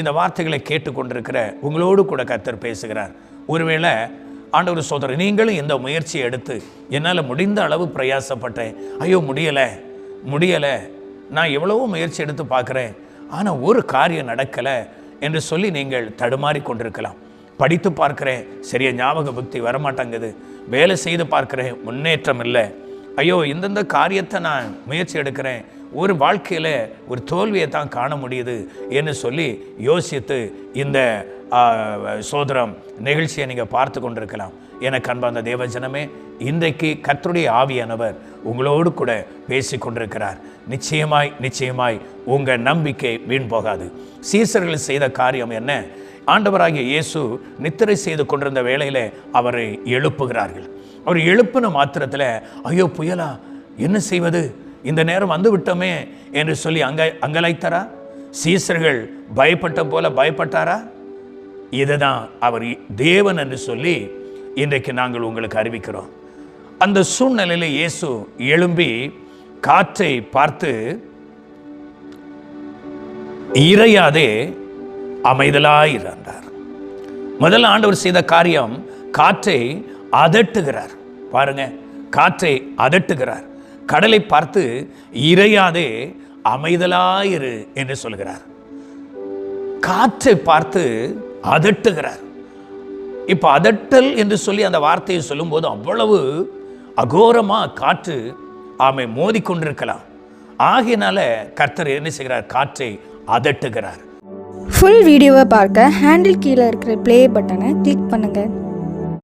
இந்த வார்த்தைகளை கேட்டுக்கொண்டிருக்கிற உங்களோடு கூட கர்த்தர் பேசுகிறார். ஒருவேளை ஆண்டவர் சோதரர் நீங்களும் இந்த முயற்சியை எடுத்து என்னால் முடிந்த அளவு பிரயாசப்பட்டேன். ஐயோ முடியலை முடியலை நான் எவ்வளவோ முயற்சி எடுத்து பார்க்குறேன் ஆனால் ஒரு காரியம் நடக்கலை என்று சொல்லி நீங்கள் தடுமாறி கொண்டிருக்கலாம். படித்து பார்க்குறேன் சரியா ஞாபக புக்தி வரமாட்டேங்குது வேலை செய்து பார்க்குறேன் முன்னேற்றம் இல்லை. ஐயோ இந்தந்த காரியத்தை நான் முயற்சி எடுக்கிறேன் ஒரு வாழ்க்கையில் ஒரு தோல்வியை தான் காண முடியுது என்று சொல்லி யோசித்து இந்த சோதரம் நிகழ்ச்சியை நீங்கள் பார்த்து கொண்டிருக்கலாம். எனக்கு அன்பார்ந்த தேவஜனமே இன்றைக்கு கத்தருடைய ஆவியானவர் உங்களோடு கூட பேசி கொண்டிருக்கிறார். நிச்சயமாய் நிச்சயமாய் உங்கள் நம்பிக்கை வீண் போகாது. சீசர்கள் செய்த காரியம் என்ன? ஆண்டவராகிய இயேசு நித்திரை செய்து கொண்டிருந்த வேளையில் அவரை எழுப்புகிறார்கள். அவர் எழுப்பின மாத்திரத்தில் ஐயோ புயலா என்ன செய்வது? இந்த நேரம் வந்து விட்டோமே என்று சொல்லி அங்க அங்கலாய்த்தாரா? சீசர்கள் பயப்பட்ட போல பயப்பட்டாரா? இதுதான் அவர் தேவன் என்று சொல்லி இன்றைக்கு நாங்கள் உங்களுக்கு அறிவிக்கிறோம். அந்த சூழ்நிலையில் இயேசு எழும்பி காற்றை பார்த்து இறையாதே அமைதலாயிருந்தார் முதல் ஆண்டவர் செய்த காரியம் காற்றை அதட்டுகிறார். பாருங்க காற்றை அதட்டுகிறார். கடலை பார்த்து இறையாதே அமைதலாயிரு என்று சொல்கிறார். காற்றை பார்த்து அதட்டுகிறார். இப்போ அதட்டல் என்று சொல்லி அந்த வார்த்தையை சொல்லும்போது அவ்வளவு அகோரமாக காற்று ஆமை மோதிக்கொண்டிருக்கலாம் ஆகையினால கர்த்தர் என்ன செய்கிறார்? காற்றை அதட்டுகிறார். ஃபுல் வீடியோவை பார்க்க ஹேண்டில் கீழே இருக்கிற ப்ளே பட்டனை கிளிக் பண்ணுங்கள்